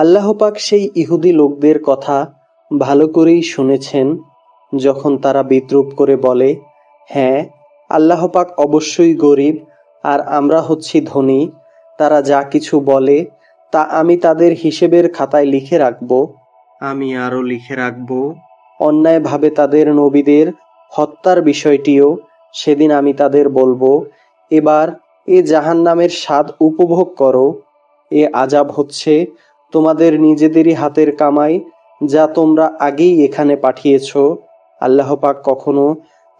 আল্লাহ পাক সেই ইহুদি লোকদের কথা ভালো করেই শুনেছেন, যখন তারা বিদ্রুপ করে বলে হ্যাঁ আল্লাহ পাক অবশ্যই গরিব, আর আমরা হচ্ছি ধনী, তারা যা কিছু বলে, তা আমি তাদের হিসেবের খাতায় লিখে রাখব, আমি আরও লিখে রাখব। অন্যায়ভাবে তাদের নবীদের হত্যার বিষয়টিও সেদিন আমি তাদের বলব, এবার এ জাহান্নামের স্বাদ উপভোগ করো, এ আজাব হচ্ছে তোমাদের নিজেদেরই হাতের কামাই যা তোমরা আগেই এখানে পাঠিয়েছ। আল্লাহ পাক কখনো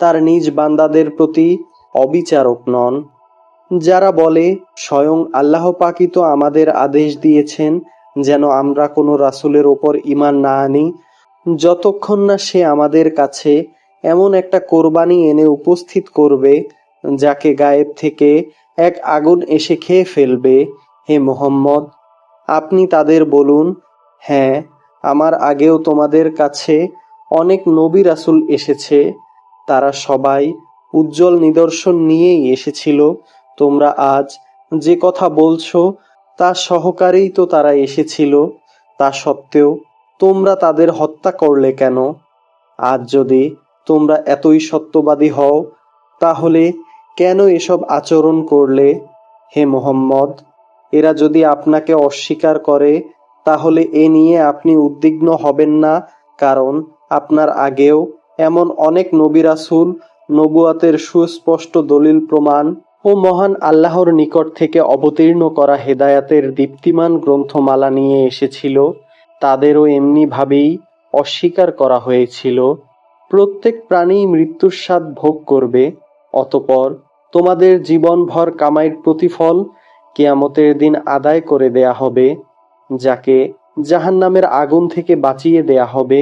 তার নিজ বান্দাদের প্রতি অবিচারক নন। যারা বলে, স্বয়ং আল্লাহ পাকই তো আমাদের আদেশ দিয়েছেন যেন আমরা কোনো রাসুলের ওপর ঈমান না আনি। যতক্ষণ না সে আমাদের কাছে এমন একটা কোরবানি এনে উপস্থিত করবে, যাকে গায়েব থেকে এক আগুন এসে খেয়ে ফেলবে। হে মোহাম্মদ আপনি তাদের বলুন হ্যাঁ আমার আগেও তোমাদের কাছে অনেক নবী রাসুল এসেছে। তারা সবাই উজ্জ্বল নিদর্শন নিয়েই এসেছিল। তোমরা আজ যে কথা বলছো, তা সহকারেই তো তারা এসেছিল। তা সত্ত্বেও তোমরা তাদের হত্যা করলে কেন? আজ যদি তোমরা এতই সত্যবাদী হও, তাহলে কেন এসব আচরণ করলে? হে মোহাম্মদ এরা যদি আপনাকে অস্বীকার করে, তাহলে এ নিয়ে আপনি উদ্বিগ্ন হবেন না, কারণ আপনার আগেও এমন অনেক নবী রাসূল নবুয়াতের সুস্পষ্ট দলিল প্রমাণ ও মহান আল্লাহর নিকট থেকে অবতীর্ণ করা হেদায়াতের দীপ্তিমান গ্রন্থমালা নিয়ে এসেছিল, তাদেরও এমনিভাবেই অস্বীকার করা হয়েছিল। প্রত্যেক প্রাণী মৃত্যুর স্বাদ ভোগ করবে, অতপর তোমাদের জীবনভর কামাইয়ের প্রতিফল কেয়ামতের দিন আদায় করে দেয়া হবে, যাকে জাহান্নামের আগুন থেকে বাঁচিয়ে দেয়া হবে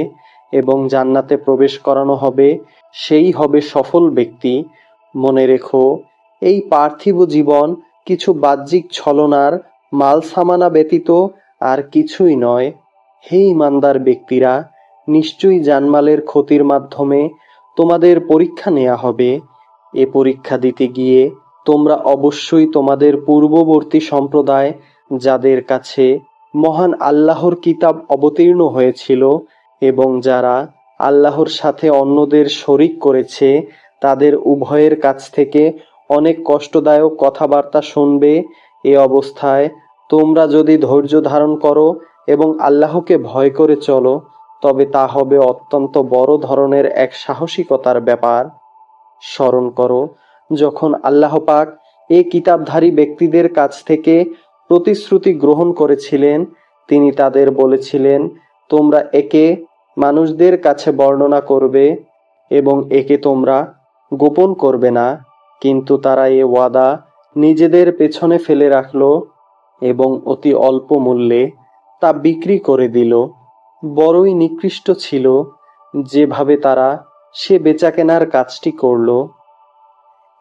এবং জান্নাতে প্রবেশ করানো হবে, সেই হবে সফল ব্যক্তি। মনে রেখো, এই পার্থিব জীবন কিছু বাহ্যিক ছলনার মাল সামানা ব্যতীত আর কিছুই নয়। হে ইমানদার ব্যক্তিরা, নিশ্চয়ই জানমালের ক্ষতির মাধ্যমে তোমাদের পরীক্ষা নেওয়া হবে। এ পরীক্ষা দিতে গিয়ে তোমরা অবশ্যই তোমাদের পূর্ববর্তী সম্প্রদায়, যাদের কাছে মহান আল্লাহর কিতাব অবতীর্ণ হয়েছিল এবং যারা আল্লাহর সাথে অন্যদের শরিক করেছে, তাদের উভয়ের কাছ থেকে অনেক কষ্টদায়ক কথাবার্তা শুনবে। এ অবস্থায় তোমরা যদি ধৈর্য ধারণ করো এবং আল্লাহকে ভয় করে চলো, তবে তা হবে অত্যন্ত বড় ধরনের এক সাহসিকতার ব্যাপার। স্মরণ করো যখন আল্লাহ পাক এ কিতাবধারী ব্যক্তিদের কাছ থেকে প্রতিশ্রুতি গ্রহণ করেছিলেন, তিনি তাদের বলেছিলেন, তোমরা একে মানুষদের কাছে বর্ণনা করবে এবং একে তোমরা গোপন করবে না। কিন্তু তারা এ ওয়াদা নিজেদের পেছনে ফেলে রাখল এবং অতি অল্প মূল্যে তা বিক্রি করে দিল। বড়ই নিকৃষ্ট ছিল যেভাবে তারা সে বেচাকেনার কাজটি করল।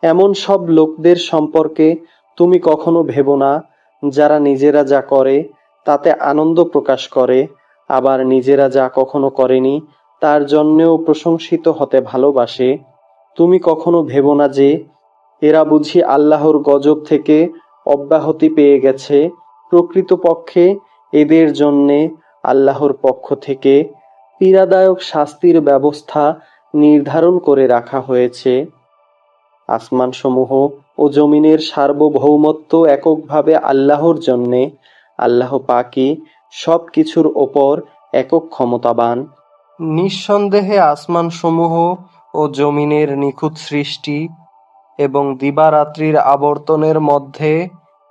এমন সব লোকদের সম্পর্কে তুমি কখনো ভেবো না, যারা নিজেরা যা করে, তাতে আনন্দ প্রকাশ করে, আবার নিজেরা যা কখনো করেনি, তার জন্যেও প্রশংসিত হতে ভালোবাসে। তুমি কখনো ভেবো না যে, এরা বুঝি আল্লাহর গজব থেকে অব্যাহতি পেয়ে গেছে, প্রকৃতপক্ষে এদের জন্যে আল্লাহর পক্ষ থেকে পীড়াদায়ক শাস্তির ব্যবস্থা নির্ধারণ করে রাখা হয়েছে। আসমানসমূহ ও জমিনের সার্বভৌমত্ব এককভাবে আল্লাহর জন্যে, আল্লাহ পাকি সব কিছুর ওপর একক ক্ষমতাবান। নিঃসন্দেহে আসমানসমূহ ও জমিনের নিখুঁত সৃষ্টি এবং দিবারাত্রির আবর্তনের মধ্যে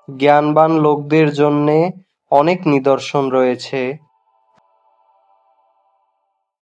জ্ঞানবান লোকদের জন্যে অনেক নিদর্শন রয়েছে।